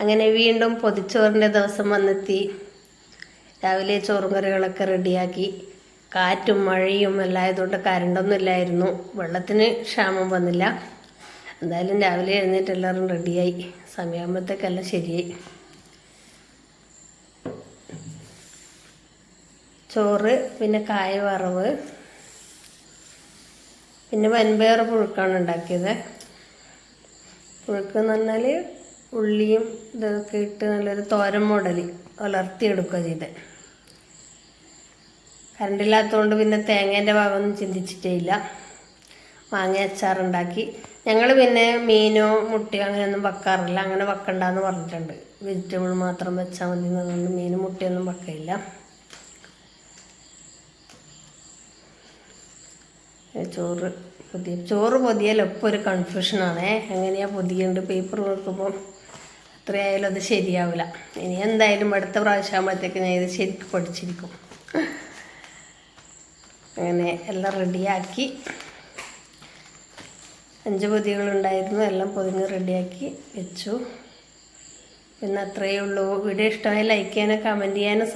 അങ്ങനെ വീണ്ടും പൊതിച്ചോറിന്റെ ദിവസം വന്നെത്തി. രാവിലെ ചോറും കറികളൊക്കെ റെഡിയാക്കി. കാറ്റും മഴയും എല്ലാം ആയതുകൊണ്ട് കരണ്ടൊന്നും ഇല്ലായിരുന്നു. വെള്ളത്തിന് ക്ഷാമം വന്നില്ല. എന്തായാലും രാവിലെ എഴുന്നേറ്റ് എല്ലാവരും റെഡിയായി. സമയമാകുമ്പോഴത്തേക്കെല്ലാം ശരിയായി. ചോറ് പിന്നെ കായ വറവ് പിന്നെ വൻപയർ പുഴുക്കാണ് ഉണ്ടാക്കിയത്. പുഴുക്ക് എന്ന് പറഞ്ഞാൽ ഉള്ളിയും ഇതൊക്കെ ഇട്ട് നല്ലൊരു തോരൻ മോഡൽ വളർത്തിയെടുക്കുക ചെയ്തത് കറണ്ടില്ലാത്തതുകൊണ്ട് പിന്നെ തേങ്ങേന്റെ ഭാഗമൊന്നും ചിന്തിച്ചിട്ടേ ഇല്ല മാങ്ങ അച്ചാറുണ്ടാക്കി ഞങ്ങൾ പിന്നെ മീനോ മുട്ടയോ അങ്ങനെയൊന്നും വെക്കാറില്ല. അങ്ങനെ വെക്കണ്ടെന്ന് പറഞ്ഞിട്ടുണ്ട്. വെജിറ്റബിൾ മാത്രം വെച്ചാൽ മതി എന്നതുകൊണ്ട് മീനും മുട്ടയൊന്നും വെക്കയില്ല. ചോറ് പൊതിയ ചോറ് പൊതിയാൽ ഒപ്പം ഒരു കൺഫ്യൂഷനാണേ എങ്ങനെയാണ് പൊതിയേണ്ടത്? പേപ്പർ നോക്കുമ്പോൾ അത്രയായാലും അത് ശരിയാവില്ല ഇനി എന്തായാലും അടുത്ത പ്രാവശ്യം ആകുമ്പോഴത്തേക്ക് ഞാൻ ഇത് ശരിക്കും പഠിച്ചിരിക്കും അങ്ങനെ എല്ലാം റെഡിയാക്കി അഞ്ച് പൊതികളുണ്ടായിരുന്നു. എല്ലാം പൊതിഞ്ഞ് റെഡിയാക്കി വെച്ചു. പിന്നെ അത്രയേ ഉള്ളൂ. വീഡിയോ ഇഷ്ടമായി ലൈക്ക് ചെയ്യാനും കമന്റ് ചെയ്യാനും